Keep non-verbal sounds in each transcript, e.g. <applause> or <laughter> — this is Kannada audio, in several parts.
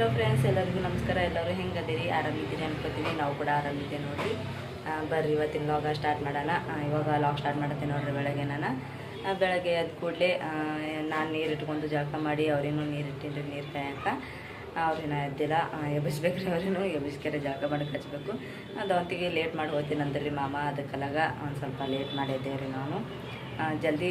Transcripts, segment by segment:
ಹಲೋ ಫ್ರೆಂಡ್ಸ್ ಎಲ್ಲರಿಗೂ ನಮಸ್ಕಾರ. ಎಲ್ಲರೂ ಹೆಂಗದಿರಿ? ಆರಾಮಿದ್ದೀರಿ ಅನ್ಕೋತೀನಿ. ನಾವು ಕೂಡ ಆರಾಮಿದ್ದೀವಿ ನೋಡಿರಿ. ಬರ್ರಿ, ಇವತ್ತಿನ ಲಾಗ ಸ್ಟಾರ್ಟ್ ಮಾಡೋಣ. ಇವಾಗ ಲಾಗ್ ಸ್ಟಾರ್ಟ್ ಮಾಡ್ತೀನಿ ನೋಡ್ರಿ ಬೆಳಗ್ಗೆ ನಾನು. ಬೆಳಗ್ಗೆ ಎದ್ದು ಕೂಡಲೇ ನಾನು ನೀರು ಇಟ್ಕೊಂಡು ಜಳಕ ಮಾಡಿ ಅವ್ರೇನು ನೀರು ಇಟ್ಟಿನ್ರಿ ನೀರು ಕಾಯಕ. ಅವ್ರೇನ ಎದ್ದಿಲ್ಲ. ಎಬ್ಬಿಸ್ಬೇಕ್ರಿ ಅವ್ರೇನು ಎಬ್ಬಿಸ್ಕೆರೆ ಜಳಕ ಮಾಡಿ ಕಚ್ಚಬೇಕು ಅದು ಅವತ್ತಿಗೆ ಲೇಟ್ ಮಾಡಿ ಹೋಗ್ತೀನಿ ಅಂದ್ರಿ ಮಾಮ. ಅದಕ್ಕಲಾಗ ಒಂದು ಸ್ವಲ್ಪ ಲೇಟ್ ಮಾಡಿದ್ದೇವ್ರಿ ನಾನು. ಜಲ್ದಿ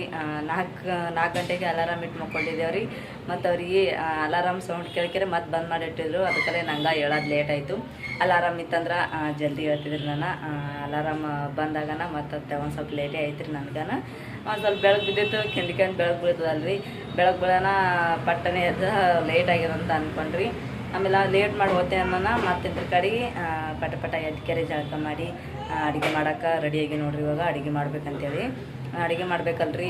ನಾಲ್ಕು ನಾಲ್ಕು ಗಂಟೆಗೆ ಅಲಾರಾಮ್ ಇಟ್ಟು ಮಕ್ಕೊಂಡಿದ್ದೇವೆ ರೀ. ಮತ್ತು ಅವ್ರಿಗೆ ಅಲಾರಾಮ್ ಸೌಂಡ್ ಕೇಳ್ಕೆರೆ ಮತ್ತೆ ಬಂದ್ ಮಾಡಿಟ್ಟಿದ್ರು. ಅದಕ್ಕೆ ನಂಗೆ ಹೇಳೋದು ಲೇಟ್ ಆಯಿತು. ಅಲಾರಾಮ್ ಇತ್ತಂದ್ರೆ ಜಲ್ದಿ ಹೇಳ್ತಿದ್ರು ನಾನು ಅಲಾರಾಮ್ ಬಂದಾಗನ ಮತ್ತು ಒಂದು ಸ್ವಲ್ಪ ಲೇಟೇ ಆಯ್ತು ರೀ ನನಗನ. ಒಂದು ಸ್ವಲ್ಪ ಬೆಳಗ್ಗೆ ಬಿದ್ದಿತ್ತು ಕೆಂಡಿಕೊಂಡು ಬೆಳಗ್ಗೆ ಬೀಳ್ತದಲ್ರಿ. ಬೆಳಗ್ಗೆ ಬೀಳೋಣ ಪಟ್ಟನೆ ಅದು ಲೇಟ್ ಆಗ್ಯದ ಅಂತ ಅಂದ್ಕೊಂಡ್ರಿ ಆಮೇಲೆ ಲೇಟ್ ಮಾಡಿ ಹೋತೆ ಮತ್ತೆ ಇದ್ರ ಕಡೆಗೆ ಪಟ ಪಟ ಪಟ ಎದ್ಕೆರೆ ಜಳಕ ಮಾಡಿ ಅಡುಗೆ ಮಾಡೋಕೆ ರೆಡಿಯಾಗಿ ನೋಡ್ರಿ ಇವಾಗ. ಅಡುಗೆ ಮಾಡ್ಬೇಕಂತೇಳಿ. ಅಡುಗೆ ಮಾಡ್ಬೇಕಲ್ರಿ.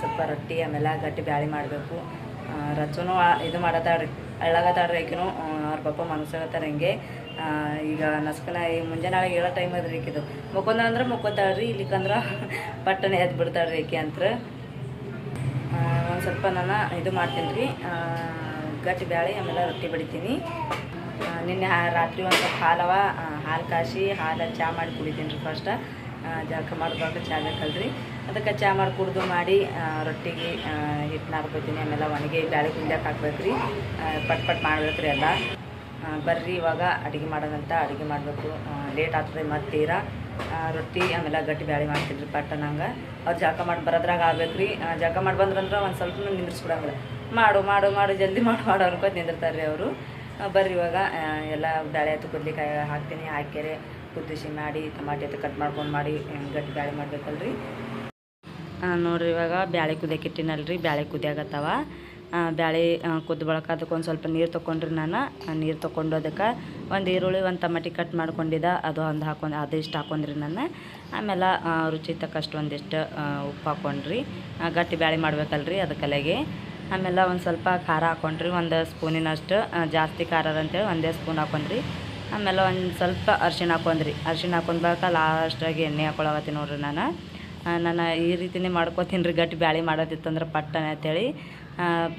ಸ್ವಲ್ಪ ರೊಟ್ಟಿ, ಆಮೇಲೆ ಗಟ್ಟಿ ಬ್ಯಾಳಿ ಮಾಡಬೇಕು. ರಚನು ಇದು ಮಾಡತ್ತಾಳ್ರಿ ಅಳ್ಳಗತ್ತಾಳ್ರಿ ಆಕಿನು ಅವ್ರ ಪಪ್ಪ ಮನಸ್ಸಾಗತ್ತಾರ ಹಿಂಗೆ. ಈಗ ನಸ್ಕನ ಈಗ ಮುಂಜಾನೆ ಹೇಳೋ ಟೈಮ್ ಅದ್ರಿ ಈಕಿದು. ಮುಕ್ಕೊಂದ ಅಂದ್ರೆ ಮುಕ್ಕೋತಾಳ್ರಿ, ಇಲ್ಲಿಕಂದ್ರೆ <laughs> ಪಟ್ಟನೆ ಎದ್ದು ಬಿಡ್ತಾಳ್ರಿ ಆಕೆ ಅಂತ ಒಂದು ಸ್ವಲ್ಪ ನಾನು ಇದು ಮಾಡ್ತೀನಿ ರೀ ಗಟ್ಟಿ ಬ್ಯಾಳಿ, ಆಮೇಲೆ ರೊಟ್ಟಿ ಬಡಿತೀನಿ. ನಿನ್ನೆ ರಾತ್ರಿ ಒಂದು ಸ್ವಲ್ಪ ಹಾಲವ ಹಾಲು ಕಾಸಿ ಹಾಲು ಚಹಾ ಮಾಡಿ ಕುಡಿತೀನಿ ರೀ ಫಸ್ಟ್ ಜಳಕ ಮಾಡಬಾರ್ದು ಚಹಾ ಬೇಕಲ್ರಿ ಅದಕ್ಕೆ ಚಹಾ ಮಾಡಿ ಕುಡ್ದು ಮಾಡಿ ರೊಟ್ಟಿಗೆ ಹಿಟ್ಟು ನಾರ್ಕೋತೀನಿ ಆಮೇಲೆ ಒಣಗಿ ಬ್ಯಾಳಿ ಕುಂದ್ಯಾಕೆ ಹಾಕ್ಬೇಕು ರೀ ಪಟ್ ಪಟ್ ಮಾಡ್ಬೇಕು ರೀ ಎಲ್ಲ ಬರ್ರಿ ಇವಾಗ ಅಡುಗೆ ಮಾಡೋದಂತ ಅಡುಗೆ ಮಾಡಬೇಕು. ಲೇಟ್ ಆಗ್ತದೆ ಮತ್ತು ತೀರಾ. ರೊಟ್ಟಿ ಆಮೇಲೆ ಗಟ್ಟಿ ಬ್ಯಾಳಿ ಮಾಡ್ತೀನಿ ರೀ ಪಟ್ಟ ನಂಗೆ. ಅವ್ರು ಜಳಕ ಮಾಡಿ ಬರೋದ್ರಾಗ ಆಗ್ಬೇಕು ರೀ ಜಳಕ ಮಾಡಿ ಬಂದ್ರಂದ್ರೆ ಒಂದು ಸ್ವಲ್ಪ ನಿಂದ್ರಿಸ್ಬಿಡಂಗಿಲ್ಲ. ಮಾಡು ಮಾಡು ಮಾಡು, ಜಲ್ದಿ ಮಾಡು ಮಾಡು ಅನ್ಕೊತ ನಿಂದಿರ್ತಾರೆ ರೀ ಅವರು ಬರ್ರಿ ಇವಾಗ ಎಲ್ಲ ಬ್ಯಾಳೆ ಕುದ್ಲಿಕ್ಕೆ ಹಾಕ್ತೀನಿ, ಹಾಕ್ಯಾರೆ. ಕುದಿಸಿ ಮಾಡಿ, ಟಮಾಟೆ ಕಟ್ ಮಾಡ್ಕೊಂಡು ಮಾಡಿ ಗಟ್ಟಿ ಬ್ಯಾಳೆ ಮಾಡ್ಬೇಕಲ್ರಿ. ನೋಡ್ರಿ ಇವಾಗ ಬ್ಯಾಳೆ ಕುದಿಯಕ್ಕೆ ಇಟ್ಟಿನಲ್ರಿ ಬ್ಯಾಳೆ ಕುದಿಯಾಗತ್ತವ ಬ್ಯಾಳೆ ಕುದ್ದು ಬಳಕ ಅದಕ್ಕೆ ಒಂದು ಸ್ವಲ್ಪ ನೀರು ತೊಗೊಂಡ್ರಿ ನಾನು. ನೀರು ತೊಗೊಂಡು ಅದಕ್ಕೆ ಒಂದು ಈರುಳ್ಳಿ, ಒಂದು ಟಮಾಟಿ ಕಟ್ ಮಾಡ್ಕೊಂಡಿದ್ದ ಅದು ಒಂದು ಹಾಕೊಂಡು ಅದಿಷ್ಟು ಹಾಕೊಂಡ್ರಿ ನಾನು. ಆಮೇಲೆ ರುಚಿ ತಕ್ಕಷ್ಟು ಒಂದಿಷ್ಟು ಉಪ್ಪು ಹಾಕೊಂಡ್ರಿ. ಗಟ್ಟಿ ಬ್ಯಾಳೆ ಮಾಡ್ಬೇಕಲ್ರಿ ಅದಕ್ಕೆಲೆಗೆ ಆಮೇಲೆ ಒಂದು ಸ್ವಲ್ಪ ಖಾರ ಹಾಕೊಂಡ್ರಿ, ಒಂದು ಸ್ಪೂನಿನಷ್ಟು ಜಾಸ್ತಿ ಖಾರ ಅಂತೇಳಿ ಒಂದೇ ಸ್ಪೂನ್ ಹಾಕೊಂಡ್ರಿ. ಆಮೇಲೆ ಒಂದು ಸ್ವಲ್ಪ ಅರ್ಶಿಣ ಹಾಕೊಂಡ್ರಿ. ಅರ್ಶಿಣ ಹಾಕೊಂಡ್ ಬಳಿಕ ಲಾಸ್ಟಾಗಿ ಎಣ್ಣೆ ಹಾಕೊಳಕತ್ತೀನಿ ನೋಡ್ರಿ ನಾನು. ನಾನು ಈ ರೀತಿನೇ ಮಾಡ್ಕೋತೀನಿ ರೀ ಗಟ್ಟಿ ಬ್ಯಾಳಿ ಮಾಡೋದಿತ್ತಂದ್ರೆ ಪಟ್ಟನೆ ಅಂತೇಳಿ.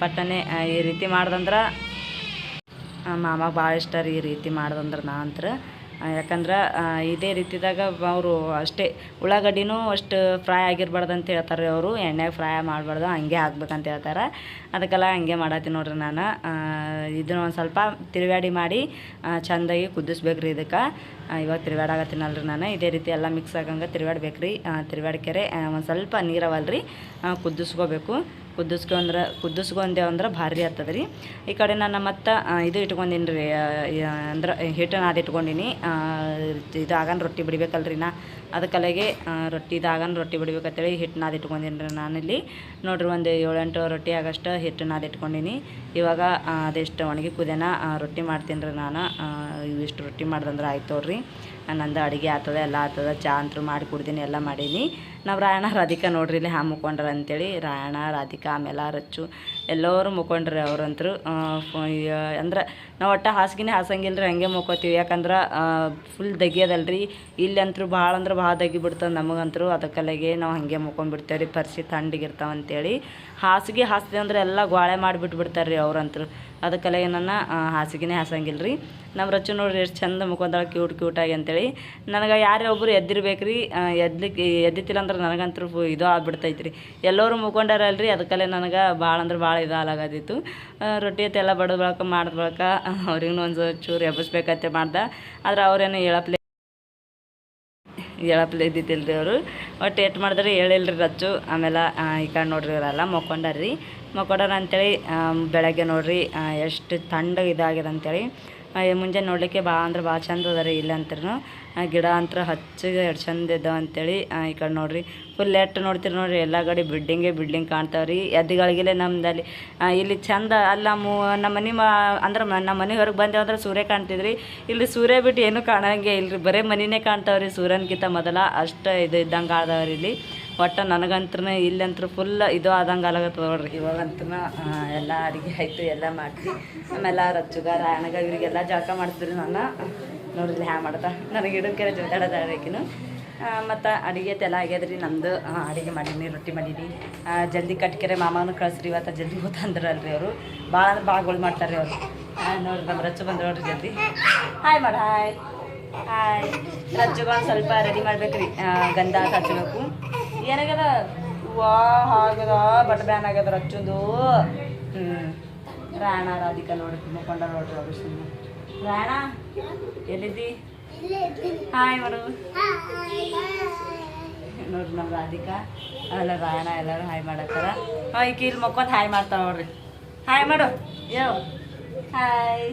ಪಟ್ಟನೆ ಈ ರೀತಿ ಮಾಡ್ದಂದ್ರೆ ಮಾಮ ಭಾಳ ಇಷ್ಟ ರೀ ಈ ರೀತಿ ಮಾಡ್ದಂದ್ರೆ ನಾ ಅಂತ್ರ. ಯಾಕಂದ್ರೆ ಇದೇ ರೀತಿದಾಗ ಅವರು ಅಷ್ಟೇ ಉಳ್ಳಾಗಡ್ಡಿನೂ ಅಷ್ಟು ಫ್ರೈ ಆಗಿರ್ಬಾರ್ದು ಅಂತ ಹೇಳ್ತಾರೆ ಅವರು. ಎಣ್ಣೆಗೆ ಫ್ರೈ ಮಾಡಬಾರ್ದು, ಹಂಗೆ ಹಾಕ್ಬೇಕಂತ ಹೇಳ್ತಾರೆ. ಅದಕ್ಕೆಲ್ಲ ಹಂಗೆ ಮಾಡತ್ತೀನಿ ನೋಡ್ರಿ ನಾನು. ಇದನ್ನ ಒಂದು ಸ್ವಲ್ಪ ತಿರುವಾಡಿ ಮಾಡಿ ಚೆಂದಾಗಿ ಚಂದಾಗಿ ಕುದಿಸ್ಬೇಕು ರೀ ಇದಕ್ಕೆ ಇವಾಗ ತಿರುವಾಡಾಗತ್ತೀನಲ್ರಿ ನಾನು. ಇದೇ ರೀತಿ ಎಲ್ಲ ಮಿಕ್ಸ್ ಆಗಂಗೆ ತಿರುವಾಡ್ಬೇಕು ರೀ ತಿರುವಾಡ್ಕೆರೆ ಒಂದು ಸ್ವಲ್ಪ ನೀರವಲ್ರಿ ಕುದಿಸ್ಕೋಬೇಕು. ಕುದಿಸ್ಕೊಂಡ್ರೆ ಕುದಿಸ್ಕೊಂಡೆ ಅಂದ್ರೆ ಭಾರಿ ಆಗ್ತದೆ ರೀ. ಈ ಕಡೆ ನಾನು ಮತ್ತು ಇದು ಇಟ್ಕೊಂಡೀನಿ ರೀ ಅಂದ್ರೆ ಹಿಟ್ಟನ್ನು ಅದು ಇಟ್ಕೊಂಡೀನಿ. ಇದು ಆಗನ್ ರೊಟ್ಟಿ ಬಿಡಬೇಕಲ್ರಿ ನಾ. ಅದಕ್ಕಲೆಗೆ ರೊಟ್ಟಿ ಇದಾಗನ್ ರೊಟ್ಟಿ ಬಿಡ್ಬೇಕಂತೇಳಿ ಹಿಟ್ಟು ಅದು ಇಟ್ಕೊಂಡೀನಿ ರೀ ನಾನಿಲ್ಲಿ. ನೋಡ್ರಿ ಒಂದು ಏಳೆಂಟು ರೊಟ್ಟಿ ಆಗಷ್ಟು ಹಿಟ್ಟು ಅದು ಇಟ್ಕೊಂಡೀನಿ. ಇವಾಗ ಅದೆಷ್ಟು ಒಣಗಿ ಕುದೇನ ರೊಟ್ಟಿ ಮಾಡ್ತೀನಿ ರೀ ನಾನು. ಇವಿಷ್ಟು ರೊಟ್ಟಿ ಮಾಡ್ದಂದ್ರೆ ಆಯ್ತು ನೋಡ್ರಿ ನಂದು ಅಡುಗೆ ಆತದ ಎಲ್ಲ ಆತದ ಚಾ ಅಂತೂ ಮಾಡಿ ಕುಡ್ದೀನಿ, ಎಲ್ಲ ಮಾಡೀನಿ. ನಾವು ರಾಯಣ ರಾಧಿಕಾ ನೋಡ್ರಿ ಇಲ್ಲಿ ಹಾಂ ಮುಖಂಡ್ರ ಅಂತೇಳಿ ರಾಯಣ ರಾಧಿಕಾ ಆಮೇಲೆ ರಚ್ಚು ಎಲ್ಲರೂ ಮುಖಂಡ್ರಿ ಅವ್ರಂತರು. ಅಂದ್ರೆ ನಾವು ಒಟ್ಟು ಹಾಸಿಗೆನೇ ಹಾಸಂಗಿಲ್ಲ ರೀ ಹಂಗೆ ಮುಕ್ಕೋತೀವಿ ಯಾಕಂದ್ರೆ ಫುಲ್ ದಗಿಯದಲ್ರಿ. ಇಲ್ಲಿ ಅಂತೂ ಭಾಳ ಅಂದ್ರೆ ಭಾಳ ದಗಿ ಬಿಡ್ತದೆ ನಮಗಂತರೂ. ಅದಕ್ಕಲ್ಲಿಗೆ ನಾವು ಹಾಗೆ ಮುಕೊಂಡ್ಬಿಡ್ತೇವೆ ರೀ ಪರ್ಸಿ ತಣ್ಣಗಿರ್ತಾವ ಅಂತೇಳಿ. ಹಾಸಿಗೆ ಹಾಸಿದೆ ಅಂದ್ರೆ ಎಲ್ಲ ಗೋಳೆ ಮಾಡಿಬಿಟ್ಬಿಡ್ತಾರೆ ರೀ ಅವ್ರಂತರು. ಅದಕ್ಕೆಲ್ಲ ಏನನ್ನ ಹಾಸಿಗೆನೇ ಹಾಸಂಗಿಲ್ಲ ರೀ ನಮ್ಮ ರಚು ನೋಡ್ರಿ ಎಷ್ಟು ಚಂದ ಮುಖಂದಾಳ ಕ್ಯೂಟ್ ಕ್ಯೂಟಾಗಿ ಅಂತೇಳಿ. ನನಗೆ ಯಾರೇ ಒಬ್ಬರು ಎದ್ದಿರ್ಬೇಕು ರೀ ಎದ್ಲಿಕ್ಕೆ, ಎದ್ದಿತ್ತಿಲ್ಲ ಅಂದ್ರೆ ನನಗಂತೂ ಇದು ಆಗ್ಬಿಡ್ತೈತೆ ರೀ ಎಲ್ಲರೂ ಮುಖಂಡಾರಲ್ರಿ, ಅದಕ್ಕಲ್ಲೇ ನನಗೆ ಭಾಳ ಅಂದ್ರೆ ಭಾಳ ಇದು ರೊಟ್ಟಿ ಅತ್ತೆಲ್ಲ ಬಡದ ಬಳಕ ಮಾಡಿದ ಬಳಕ ಅವ್ರಿಗೂ ಒಂದು ಚೂರು ಎಬ್ಬಿಸ್ಬೇಕಂತೆ ಮಾಡ್ದೆ. ಆದ್ರೆ ಅವ್ರೇನು ಹೇಳಪ್ಲೆ ಹೇಳಪ್ಲೆ ರೀ ಅವರು ಒಟ್ಟು ಏಟ್ ಮಾಡಿದ್ರೆ ಹೇಳಿಲ್ರಿ ರಚ್ಚು ಆಮೇಲೆ ಈ ಕಡೆ ನೋಡ್ರಿ ಇವರೆಲ್ಲ ಮಕ್ಕೊಂಡಾರ್ರಿ. ಮಕ್ಕೊಂಡಾರ ಅಂತೇಳಿ ಬೆಳಗ್ಗೆ ನೋಡ್ರಿ ಎಷ್ಟು ತಂಡ ಇದಾಗಿದೆ ಅಂತೇಳಿ. ಮುಂಜಾನೆ ನೋಡಲಿಕ್ಕೆ ಭಾಳ ಅಂದ್ರೆ ಭಾಳ ಚಂದ ಅದ ರೀ ಇಲ್ಲ ಅಂತೂ ಗಿಡ ಅಂತರ ಹಚ್ಚಿಗೆ ಎಷ್ಟು ಚಂದ ಇದ್ದಾವೆ ಅಂತೇಳಿ ಈ ಕಡೆ ನೋಡ್ರಿ. ಫುಲ್ ಲೆಟ್ ನೋಡ್ತೀರಿ ನೋಡ್ರಿ, ಎಲ್ಲ ಕಡೆ ಬಿಲ್ಡಿಂಗೇ ಬಿಲ್ಡಿಂಗ್ ಕಾಣ್ತಾವೆ ರೀ ಎದ್ದಿಗಳಿಗೆಲ್ಲ ನಮ್ದಲ್ಲಿ ಇಲ್ಲಿ ಚಂದ ಅಲ್ಲ, ಮೂ, ನಮ್ಮ ಮನೆ ಮಾ, ಅಂದ್ರೆ ನಮ್ಮ ಮನೆ ಹೊರಗೆ ಬಂದೇವು ಅಂದ್ರೆ ಸೂರ್ಯ ಕಾಣ್ತಿದ್ರಿ. ಇಲ್ಲಿ ಸೂರ್ಯ ಬಿಟ್ಟು ಏನೂ ಕಾಣಂಗೆ ಇಲ್ರಿ. ಬರೀ ಮನಿನೇ ಕಾಣ್ತಾವ್ರಿ ಸೂರ್ಯನ್ಕಿಂತ ಮೊದಲ. ಅಷ್ಟು ಇದು ಇದ್ದಂಗೆ ಆದವ್ರಿ ಇಲ್ಲಿ. ಒಟ್ಟು ನನಗಂತ್ರ ಇಲ್ಲಂತ್ರ ಫುಲ್ ಇದು ಆದಂಗೆ ಆಗತ್ತದ ನೋಡ್ರಿ. ಇವಾಗಂತೂ ಎಲ್ಲ ಅಡುಗೆ ಆಯಿತು, ಎಲ್ಲ ಮಾಡ್ತೀವಿ ಆಮೇಲೆ ರಚ್ಚುಗ ರಾಯಣಗ ಇವರಿಗೆಲ್ಲ ಜಳಕ ಮಾಡ್ತೀವಿ ನಾನು ನೋಡ್ರಿ ಹ್ಯಾ ಮಾಡ್ದೆ. ನನಗೆ ಇಡೋಕೆರೆ ಜೊತಾಡೋದಾಗಿನೂ ಮತ್ತು ಅಡುಗೆ ತೆಲ ಆಗ್ಯದ್ರಿ ನಮ್ಮದು ಅಡುಗೆ ಮಾಡೀನಿ, ರೊಟ್ಟಿ ಮಾಡೀನಿ. ಜಲ್ದಿ ಕಟ್ಕೆರೆ ಮಾಮನೂ ಕಳಿಸ್ರಿ, ಇವತ್ತು ಜಲ್ದಿ ಅಂದ್ರಲ್ರಿ ಅವರು. ಭಾಳ ಅಂದ್ರೆ ಭಾಳ ಮಾಡ್ತಾರೆ ಅವರು ನೋಡ್ರಿ ನಮ್ಮ ರಚ್ಚು ಬಂದು ನೋಡ್ರಿ ಜಲ್ದಿ. ಹಾಯ್ ಮಾಡ ಹಾಯ್ ಹಾಯ್ ರಚ್ಚುಗಳು ಸ್ವಲ್ಪ ರೆಡಿ ಮಾಡ್ಬೇಕು ರೀ ಗಂಧ ಹಚ್ಚಬೇಕು ಏನಾಗ್ಯದ? ವಾ ಆಗದ ಬಟ್ ಬ್ಯಾನ್ ಆಗ್ಯದ ರಚ್ಚುದು. ಹ್ಞೂ ರಾಣ, ರಾಧಿಕಾ ನೋಡ್ರಿ ಮುಖಂಡ ನೋಡ್ರಿ ಅವರು ಸುಮ್ಮನೆ ರಾಣ, ಎಲ್ಲಿದ್ದಿ? ಹಾಯ್ ಮಾಡು ನೋಡ್ರಿ ನಮ್ಮ ರಾಧಿಕಾ. ಅಲ್ಲ ರಾಯಣ ಎಲ್ಲರೂ ಹಾಯ್ ಮಾಡತ್ತಾರ. ಹಾಯ್ ಕೀಲ್ ಮಕ್ಕೊಂದು ಹಾಯ್ ಮಾಡ್ತಾವ ನೋಡ್ರಿ. ಹಾಯ್ ಮಾಡು. ಯೋ. ಹಾಯ್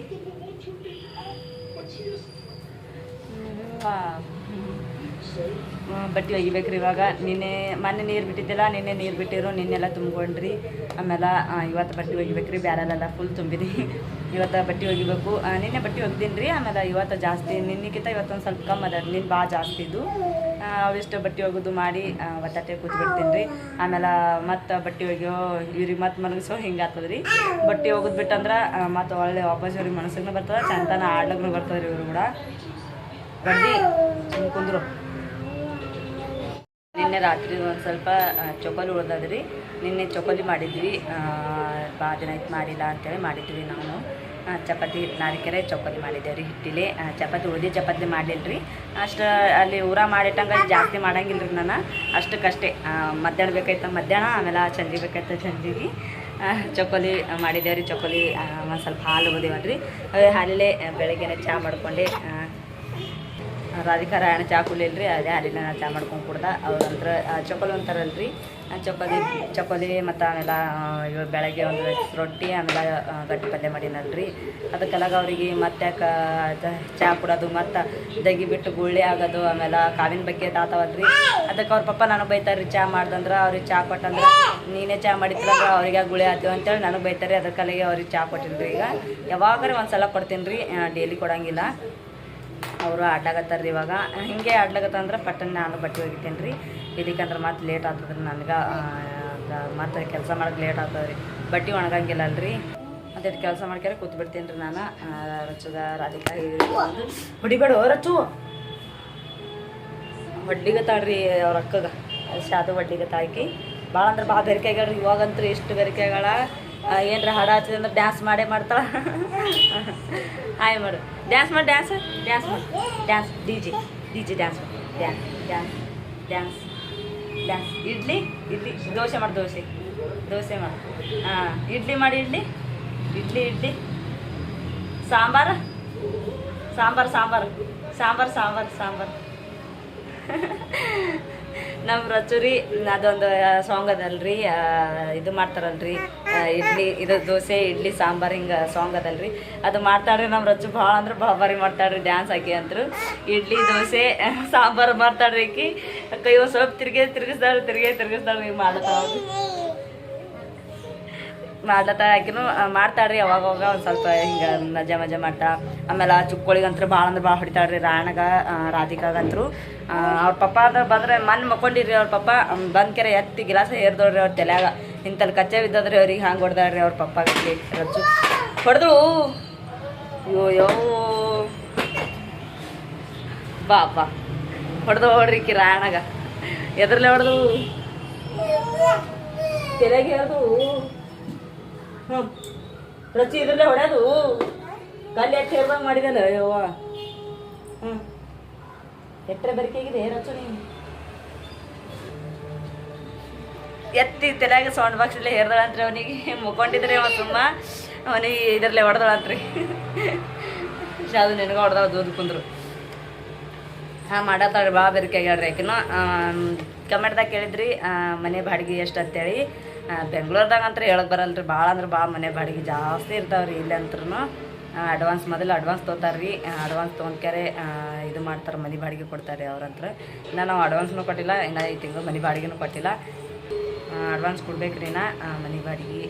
ಬಟ್ಟೆ ಒಗಿಬೇಕ್ರಿ ಇವಾಗ ನಿನ್ನೆ ಮೊನ್ನೆ ನೀರು ಬಿಟ್ಟಿದ್ದಿಲ್ಲ, ನಿನ್ನೆ ನೀರು ಬಿಟ್ಟಿರು, ನಿನ್ನೆಲ್ಲ ತುಂಬ್ಕೊಂಡ್ರಿ. ಆಮೇಲೆ ಇವತ್ತು ಬಟ್ಟೆ ಒಗಿಬೇಕ್ರಿ ಬ್ಯಾರಲೆಲ್ಲ ಫುಲ್ ತುಂಬಿರಿ ಇವತ್ತು ಬಟ್ಟೆ ಒಗಿಬೇಕು. ನಿನ್ನೆ ಬಟ್ಟೆ ಒಗ್ದೀನಿ ರೀ ಆಮೇಲೆ ಇವತ್ತು ಜಾಸ್ತಿ ನಿನ್ನಿಕ್ಕಿಂತ ಇವತ್ತೊಂದು ಸ್ವಲ್ಪ ಕಮ್ಮಿ ಅದ ನಿನ್ನ ಭಾಳ ಜಾಸ್ತಿ ಇದು. ಅವಿಷ್ಟು ಬಟ್ಟೆ ಒಗೆದು ಮಾಡಿ ಒತ್ತಾಟೆ ಕೂತ್ಬಿಡ್ತೀನಿ ರೀ ಆಮೇಲೆ ಮತ್ತು ಬಟ್ಟೆ ಒಗೆಯೋ ಇವ್ರಿಗೆ ಮತ್ತೆ ಮಲಗಿಸೋ, ಹಿಂಗೆ ಆಗ್ತದೆ ರೀ. ಬಟ್ಟೆ ಒಗದು ಬಿಟ್ಟಂದ್ರೆ ಮತ್ತು ಒಳ್ಳೆ ವಾಪಸ್ ಇವ್ರಿಗೆ ಮನಸ್ಸಿಗೆ ಬರ್ತದೆ ಚಂತನ ಆಡ್ಲಗ್ನು ಬರ್ತದೆ ರೀ ಇವರು ಕೂಡ. ಬಡ್ಡಿ ಕುಂದ್ರು. ನಿನ್ನೆ ರಾತ್ರಿ ಒಂದು ಸ್ವಲ್ಪ ಚೊಕೊಲಿ ಉಳ್ದದ್ರಿ. ನಿನ್ನೆ ಚೊಕೊಲಿ ಮಾಡಿದ್ವಿ. ಭಾಳ ದಿನ ಆಯ್ತು ಮಾಡಿಲ್ಲ ಅಂತೇಳಿ ಮಾಡಿದ್ವಿ ನಾನು. ಚಪಾತಿ ಚಪಾತಿ ನಾರಿಕೆರೆ ಚೊಕೊಲಿ ಮಾಡಿದ್ದೇವೆ ರೀ ಹಿಟ್ಟಿಲಿ. ಚಪಾತಿ ಉಳ್ದಿ ಚಪಾತಿ ಮಾಡಲಿಲ್ಲ ರೀ ಅಷ್ಟು ಅಲ್ಲಿ ಊರ ಮಾಡಿಟ್ಟಂಗೆ ಜಾಸ್ತಿ ಮಾಡಂಗಿಲ್ಲ ರೀ ನಾನು ಅಷ್ಟಕ್ಕಷ್ಟೇ ಮಧ್ಯಾಹ್ನ ಬೇಕಾಯ್ತು ಮಧ್ಯಾಹ್ನ, ಆಮೇಲೆ ಚಂದಿ ಬೇಕಾಯ್ತು ಸಂಜೆಗೆ ಚೊಕೊಲಿ ಮಾಡಿದ್ದೇವೆ ರೀ ಚೊಕೊಲಿ ಒಂದು ಸ್ವಲ್ಪ ಹಾಲು ಒಗದೇವಲ್ರಿ ರೀ ಹಾಲಲ್ಲೇ ಬೆಳಗ್ಗೆನೆ ಚಹಾ ಮಾಡ್ಕೊಂಡೆ ರಾಧಿಕಾ ರಾಯಣ ಚಾ ಕುಲಿಲ್ರಿ ಅದೇ ಹಾಲಿನ ಚಾ ಮಾಡ್ಕೊಂಡು ಕುಡ್ದ. ನಂತರ ಚಪ್ಪಲಿ ಅಂತಾರಲ್ರಿ. ಚಪ್ಪಲಿ ಚಪ್ಪಲಿ ಮತ್ತು ಆಮೇಲೆ ಇವಾಗ ಇವ್ ಬೆಳಗ್ಗೆ ಒಂದು ರೊಟ್ಟಿ, ಆಮೇಲೆ ಗಟ್ಟಿ ಪಲ್ಯ ಮಾಡಿನಲ್ರಿ. ಅದಕ್ಕೆಲ್ಲ ಅವ್ರಿಗೆ ಮತ್ತೆ ಕ ಚಹಾ ಕುಡೋದು ಮತ್ತು ದಗಿ ಬಿಟ್ಟು ಗುಳ್ಳಿ ಆಗೋದು, ಆಮೇಲೆ ಕಾವಿನ ಬಗ್ಗೆ ತಾತವಲ್ರಿ ಅದಕ್ಕೆ ಅವ್ರ ಪಪ್ಪ ನನಗೆ ಬೈತಾರೆ ರೀ ಚಾ ಮಾಡ್ದಂದ್ರೆ ಅವ್ರಿಗೆ ಚಾ ಕೊಟ್ಟಂದ್ರೆ ನೀನೇ ಚಾ ಮಾಡಿದ್ರಂದ್ರೆ ಅವ್ರಿಗೆ ಗುಳಿ ಆತೀವಿ ಅಂತೇಳಿ ನನಗೆ ಬೈತಾರೆ. ಅದಕ್ಕಲ್ಲಿಗೆ ಅವ್ರಿಗೆ ಚಾ ರೀ ಈಗ. ಯಾವಾಗಾರ ಒಂದು ಸಲ ಕೊಡ್ತೀನಿ ರೀ ಡೈಲಿ ಕೊಡಂಗಿಲ್ಲ. ಅವರು ಆಡ್ಲಾಗತ್ತಾರ ರೀ ಇವಾಗ. ಹಿಂಗೆ ಆಡ್ಲಾಗತ್ತ ಅಂದ್ರೆ ನಾನು ಬಟ್ಟೆ ಒಗಿತೀನಿ ರೀ. ಇದಕ್ಕಂದ್ರೆ ಮತ್ತೆ ಲೇಟ್ ಆಗ್ತದ್ರಿ ನನಗೆ ಮತ್ತೆ ಕೆಲಸ ಮಾಡಕ್ಕೆ ಲೇಟ್ ಆಗ್ತದೆ ರೀ ಬಟ್ಟೆ ಒಣಗಂಗಿಲ್ಲ ಅಲ್ರಿ ಮತ್ತೆ ಕೆಲಸ ಮಾಡ್ಕ್ಯಾರ ಕೂತ್ ಬಿಡ್ತೀನಿ ರೀ ನಾನು. ರಚದ ರಾಧಿಕಾ ಹೊಡಿಬೇಡು ರಚು. ರಚ್ಚು ಹೊಡ್ಲಿಗತ್ತಾಳ್ರಿ ಅವ್ರ ಅಕ್ಕಗ. ಶಾದು ಹೊಡ್ಲಿಗತ್ತಾಕಿ ಭಾಳ ಅಂದ್ರೆ ಭಾಳ ಬೆರಿಕೆ ಆಗ್ಯಾಳ ಇವಾಗಂತೂ ಎಷ್ಟು ಬೆರಿಕೆ ಆಗ್ಯಾಳ. ಏನರ ಹಾಡು ಹಚ್ಚಿದ್ರೆ ಅಂದ್ರೆ ಡ್ಯಾನ್ಸ್ ಮಾಡೇ ಮಾಡ್ತಾಳ. ಹಾಯ್ ಮಾಡು. ಡ್ಯಾನ್ಸ್ ಮಾಡಿ ಡ್ಯಾನ್ಸ್ ಡ್ಯಾನ್ಸ್ ಮಾಡಿ. Dance D G D J dance dance dance dance dance idli idli, dosa ಮಾಡಿ, ದೋಸೆ. ದೋಸೆ ಮಾಡು. ಹಾಂ, ಇಡ್ಲಿ ಮಾಡಿ ಇಡ್ಲಿ. ಇಡ್ಲಿ ಇಡ್ಲಿ. ಸಾಂಬಾರು? ಸಾಂಬಾರು ಸಾಂಬಾರು. ಸಾಂಬಾರು ಸಾಂಬಾರು ಸಾಂಬಾರು. <laughs> ನಮ್ಮ ರಚುರಿ ಅದೊಂದು ಸಾಂಗ್ ಅದಲ್ರಿ ಇದು ಮಾಡ್ತಾರಲ್ರಿ ಇಡ್ಲಿ, ಇದು ದೋಸೆ, ಇಡ್ಲಿ, ಸಾಂಬಾರು, ಹಿಂಗೆ ಸಾಂಗ್ ಅದಲ್ರಿ. ಅದು ಮಾಡ್ತಾಳ್ರಿ ನಮ್ಮ ರಚು ಭಾಳ ಅಂದ್ರೆ ಭಾಳ ಬಾರಿ ಮಾಡ್ತಾಳ್ರಿ ಡ್ಯಾನ್ಸ್ ಹಾಕಿ ಅಂತರು. ಇಡ್ಲಿ, ದೋಸೆ, <laughs> ಸಾಂಬಾರು ಮಾಡ್ತಾಳ್ರಿ ಕೈ ಸ್ವಲ್ಪ ತಿರ್ಗಿ ತಿರ್ಗಿಸ್ತಾಳೆ ತಿರ್ಗೇ ತಿರ್ಗಿಸ್ತಾಳೆ ಹಿಂಗೆ ಮಾಡ್ತಾಳ್ರಿ ಮಾಡ್ಲತ್ತ ಆಕಿನೂ ಮಾಡ್ತಾಳ್ರಿ ಅವಾಗವಾಗ ಅವಾಗ ಒಂದು ಸ್ವಲ್ಪ ಹಿಂಗೆ ಮಜಾ ಮಜಾ ಮಾಡ್ತಾ. ಆಮೇಲೆ ಆ ಚುಕ್ಕೋಳಿಗಂತ್ರ ಭಾಳ ಅಂದ್ರೆ ಭಾಳ ಹೊಡಿತಾಳ್ರಿ ರಾಣಗ ರಾಧಿಕಾಗಂತರು. ಅವ್ರ ಪಪ್ಪ ಅಂದ್ರೆ ಬಂದ್ರೆ ಮನ್ ಮಕ್ಕೊಂಡಿರಿ ಅವ್ರ ಪಪ್ಪ. ಬಂದ್ ಕೆರೆ ಎತ್ತಿ ಗಿಲಾಸ ಏರ್ದೋಳ್ರಿ ಅವ್ರ ತಲೆಯಾಗ. ಇಂತಲ್ಲಿ ಕಚ್ಚೆ ಬಿದ್ದದ್ರಿ ಅವ್ರಿಗೆ ಹಂಗೆ ಹೊಡ್ದಾಳ್ರಿ ಅವ್ರ ಪಪ್ಪ ರಜ್ಜು. ಹೊಡೆದ್ರು ಅಯ್ಯೋ ಯೋ ಬಾ ಬಾ. ಹೊಡೆದು ಹೊಡ್ರಿ ಕಿ ರಾಣಗ. ಎದ್ರಲ್ಲೇ ಹೊಡೆದು ಕೆರೆಗೆ ಹೇಳ್ದು ಹ್ಞೂ ರಚಿ ಇದ್ರಲ್ಲೇ ಹೊಡೆಯೋದು. ಕಲ್ಲಿ ಹಚ್ಚಿ ಹೇರ್ದಂಗೆ ಮಾಡಿದಲ್ಲ, ಯವ್ವ. ಹ್ಞೂ ಎಟ್ಟರೆ ಬರಿಕೆಗಿದೆ ರಚು ನೀನು. ಎತ್ತಿ ತಲೆಯಾಗ ಸೌಂಡ್ ಬಾಕ್ಸಲ್ಲೇ ಹೇರ್ದಳಂತ್ರಿ ಅವನಿಗೆ. ಮುಕ್ಕೊಂಡಿದ್ರೆ ಅವ ಸುಮ್ಮ ಅವನಿಗೆ ಇದರಲ್ಲೇ ಹೊಡೆದಳಂತ್ರಿ. ಶಾದು ನಿನಗ ಹೊಡೆದಳ ದೂರ ಕುಂದ್ರು. ಹಾಂ ಮಾಡತ್ತಾಳೆ ಭಾಳ ಬೆರಿಕೆ ಆಗ್ಯಾಳ್ರಿ ಆಕಿನೂ. ಕಮೆಂಟ್ದಾಗ ಕೇಳಿದ್ರಿ ಮನೆ ಬಾಡಿಗೆ ಎಷ್ಟು ಅಂತೇಳಿ. ಬೆಂಗ್ಳೂರ್ದಾಗ ಅಂತ ಹೇಳಕ್ ರೀ ಭಾಳ ಅಂದ್ರೆ ಭಾಳ ಮನೆ ಬಾಡಿಗೆ ಜಾಸ್ತಿ ಇರ್ತಾವ್ರಿ ಇಲ್ಲಿ ಅಂತ್ರೂ ಅಡ್ವಾನ್ಸ್ ಮೊದಲು ಅಡ್ವಾನ್ಸ್ ತೊಗೊತಾರ್ರಿ ಅಡ್ವಾನ್ಸ್ ತೊಗೊಂಡ್ಕ್ಯಾರೆ ಇದು ಮಾಡ್ತಾರೆ ಮನೆ ಬಾಡಿಗೆ ಕೊಡ್ತಾರೆ ಅವ್ರಂತ್ರ ಇನ್ನು ನಾವು ಅಡ್ವಾನ್ಸ್ನು ಕೊಟ್ಟಿಲ್ಲ, ಇನ್ನು ಈ ತಿಂಗಳು ಮನೆ ಬಾಡಿಗೆನೂ ಕೊಟ್ಟಿಲ್ಲ. ಅಡ್ವಾನ್ಸ್ ಕೊಡ್ಬೇಕ್ರಿ ನಾ ಮನೆ ಬಾಡಿಗೆ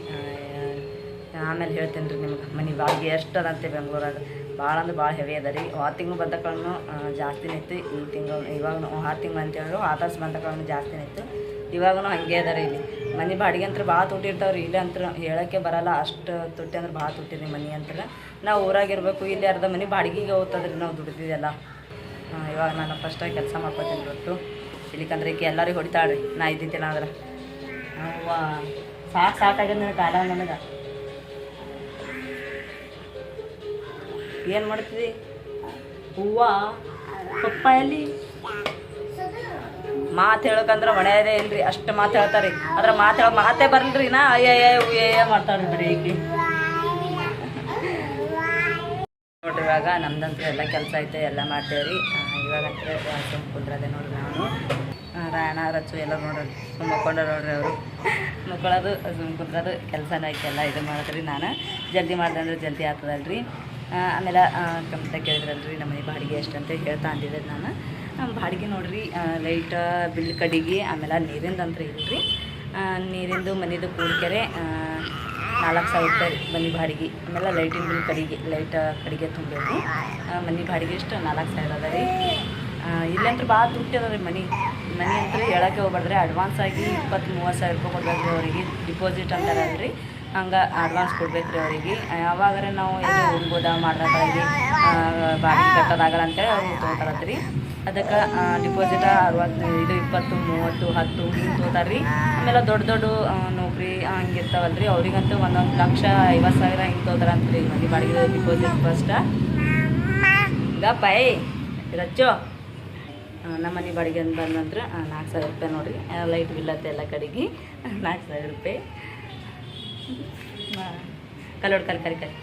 ಆಮೇಲೆ ಹೇಳ್ತೀನಿ ರೀ ನಿಮ್ಗೆ. ಮನೆ ಬಾಡಿಗೆ ಎಷ್ಟು ಅದಂತೆ ಬೆಂಗ್ಳೂರಾಗ. ಭಾಳ ಅಂದ್ರೆ ಭಾಳ ಹೆವಿ ಅದ ರೀ. ಆ ತಿಂಗಳು ಬಂದಕ್ಕೂ ಜಾಸ್ತಿನೇ ಇತ್ತು. ಈ ತಿಂಗಳು ಇವಾಗ ಆ ತಿಂಗಳು ಅಂತ ಹೇಳಿದ್ರು ಆ ತಾಸು ಬಂದಕ್ಕೂ ಜಾಸ್ತಿನೇ ಇತ್ತು. ಇವಾಗೂ ಹಂಗೆ ಅದ ರೀ ಇಲ್ಲಿ. ಮನೆ ಬಾಡಿಗೆ ಅಂತ ಭಾಳ ತುಟ್ಟಿರ್ತಾವ್ರಿ ಇಲ್ಲ ಅಂತ ಹೇಳೋಕ್ಕೆ ಬರಲ್ಲ, ಅಷ್ಟು ತುಟ್ಟಿ ಅಂದ್ರೆ ಭಾಳ ತುಟ್ಟಿರಿ ಮನೆ ಅಂತ ನಾವು ಊರಾಗಿರ್ಬೇಕು, ಇಲ್ಲಿ ಅರ್ಧ ಮನೆ ಬಾಡಿಗೆಗೆ ಹೋಗ್ತದ್ರಿ ನಾವು ದುಡ್ದಿದೆಲ್ಲ. ಇವಾಗ ನಾನು ಫಸ್ಟಾಗಿ ಕೆಲಸ ಮಾಡ್ಕೊತೀನಿ ಇವತ್ತು ಇಲ್ಲಿಕಂದ್ರೆ ಈಕೆ ಎಲ್ಲರಿಗೂ ಹೊಡಿತಾಳ್ರಿ, ನಾ ಇದ್ದಿದ್ದಿಲ್ಲ ಅಂದ್ರೆ ಸಾಕು ಸಾಕಾಗ್ಯದ ನನಗೆ ಕಾಲ ನನಗೆ. ಏನು ಮಾಡ್ತಿದ್ದಿ ಹೂವ, ಪಪ್ಪಾಯಲ್ಲಿ? ಮಾತು ಹೇಳಕಂದ್ರೆ ಹೊಣೆಯದೇ ಇಲ್ರಿ, ಅಷ್ಟು ಮಾತು ಹೇಳ್ತಾರೆ. ಅದ್ರ ಮಾತು ಹೇಳ ಮಾತೇ ಬರಲ್ರಿ ನಾ ಅಯ್ಯಯ್ಯ ಅಯ್ಯ ಮಾಡ್ತಾರ್ರಿ ಬರೀ ಈಗ ನೋಡ್ರಿ, ಇವಾಗ ನಮ್ದಂತೂ ಎಲ್ಲ ಕೆಲಸ ಐತೆ, ಎಲ್ಲ ಮಾಡ್ತೇವ್ರಿ. ರೀ ಇವಾಗ ಸುಮ್ಮ ಕುಂದ್ರದೆ ನೋಡ್ರಿ ನಾನು. ರಾಯಣ ರಚ್ಚು ಎಲ್ಲ ನೋಡ್ರಿ ಸುಮ್ಮ ಮಕ್ಕೊಂಡ್ರ ನೋಡ್ರಿ ಅವರು. ಮಕ್ಕಳದು ಸುಮ್ಮ ಕುಂದ್ರದು, ಕೆಲಸನ ಐತೆ, ಎಲ್ಲ ಇದು ಮಾಡಿದ್ರಿ ನಾನು. ಜಲ್ದಿ ಮಾಡಿದೆ ಅಂದ್ರೆ ಜಲ್ದಿ ಆಗ್ತದಲ್ರಿ. ಆಮೇಲೆ ಕಮ್ತ ಕೇಳಿದ್ರಲ್ರಿ, ನಮ್ಮ ಮನೆ ಬಾಡಿಗೆ ಎಷ್ಟಂತ ಹೇಳ್ತಾ ಅಂದಿದ್ದೆ ನಾನು. ಆ, ಬಾಡಿಗೆ ನೋಡ್ರಿ ಲೈಟ್ ಬಿಲ್ ಕಡಿಗೆ ಆಮೇಲೆ ನೀರಿಂದಂತ್ರ ಇಲ್ರಿ ನೀರಿಂದು ಮನೆದು ಕೂಡ್ಕೆರೆ ನಾಲ್ಕು ಸಾವಿರ ರೂಪಾಯಿ ಮನೆ ಬಾಡಿಗೆ ಆಮೇಲೆ ಲೈಟಿನ ಬಿಲ್ ಕಡಿಗೆ ಲೈಟ್ ಕಡಿಗೆ ತುಂಬಬೇಕು ಮನೆ ಬಾಡಿಗೆ ಎಷ್ಟು? ನಾಲ್ಕು ಸಾವಿರ ಅದ ರೀ. ಇಲ್ಲಂದ್ರೆ ಭಾಳ ದುಡ್ಡು ಅದ ರೀ ಮನೆ. ಮನೆ ಅಂತ ಹೇಳೋಕ್ಕೆ ಹೋಗ್ಬಾರ್ದ್ರಿ. ಅಡ್ವಾನ್ಸ್ ಆಗಿ ಇಪ್ಪತ್ತು ಮೂವತ್ತು ಸಾವಿರ ರೂಪಾಯಿ ಕೊಡ್ಬೇಕು ರೀ ಅವರಿಗೆ ಡಿಪಾಸಿಟ್ ಅಂತಾರಲ್ರಿ ಹಂಗೆ ಅಡ್ವಾನ್ಸ್ ಕೊಡ್ಬೇಕು ರೀ ಅವರಿಗೆ. ಯಾವಾಗಾರ ನಾವು ಎಲ್ಲಿ ಹೋಗ್ಬೋದ ಮಾಡ್ದಾಗಿ ಬಾಡಿಗೆ ಕಟ್ಟೋದಾಗಲ್ಲ ಅಂತೇಳಿ ಅವ್ರು ತೊಗೊತಾರತ್ರಿ ಅದಕ್ಕೆ ಡಿಪಾಸಿಟ ಅರವತ್ತು ಇದು ಇಪ್ಪತ್ತು ಮೂವತ್ತು ಹತ್ತು ಹಿಂಗೆ ರೀ. ಆಮೇಲೆ ದೊಡ್ಡ ದೊಡ್ಡ ನೌಕರಿ ಹಂಗೆ ಇರ್ತಾವಲ್ಲ ರೀ ಅವ್ರಿಗಂತೂ ಒಂದೊಂದು ಲಕ್ಷ ಐವತ್ತು ಸಾವಿರ ಹಿಂಗೆ ಅಂತ ರೀ ಮನೆ ಬಾಡಿಗೆ ಡಿಪಾಸಿಟ್ ಫಸ್ಟ್ ಈಗ ಪೈ ಆ, ನಮ್ಮ ಮನೆ ಬಾಡಿಗೆ ಅಂತ ಬಂದ ನಂತರ ನಾಲ್ಕು ಸಾವಿರ ರೂಪಾಯಿ ನೋಡಿರಿ. ಲೈಟ್ ಬಿಲ್ ಎಲ್ಲ ಕಡೆಗೆ ನಾಲ್ಕು ಸಾವಿರ ರೂಪಾಯಿ. ಕಲೋಡ್ ಕಲ್ ಕರಿ ಕರಿ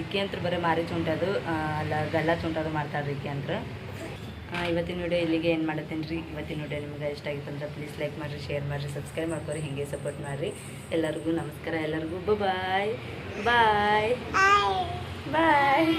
ಇಕ್ಕಿ ಅಂತ ಬರೀ ಮಾರಿ ಚುಂಟದು ಅಲ್ಲ ಗಲ್ಲ ಚುಂಟದು ಮಾಡ್ತಾರೆ ಇಕ್ಕಿ ಅಂತ ಇವತ್ತಿನ ವಿಡಿಯೋ ಇಲ್ಲಿಗೆ ಏನು ಮಾಡತ್ತೇನೆ ರೀ ಇವತ್ತಿನ ವಿಡಿಯೋ ನಿಮ್ಗೆ ಇಷ್ಟ ಆಗಿತ್ತು ಅಂದ್ರೆ ಪ್ಲೀಸ್ ಲೈಕ್ ಮಾಡಿರಿ ಶೇರ್ ಮಾಡಿರಿ ಸಬ್ಸ್ಕ್ರೈಬ್ ಮಾಡ್ಕೊರಿ ಹಿಂಗೆ ಸಪೋರ್ಟ್ ಮಾಡಿರಿ. ಎಲ್ಲರಿಗೂ ನಮಸ್ಕಾರ. ಎಲ್ಲರಿಗೂ ಬಾಯ್ ಬಾಯ್ ಬಾಯ್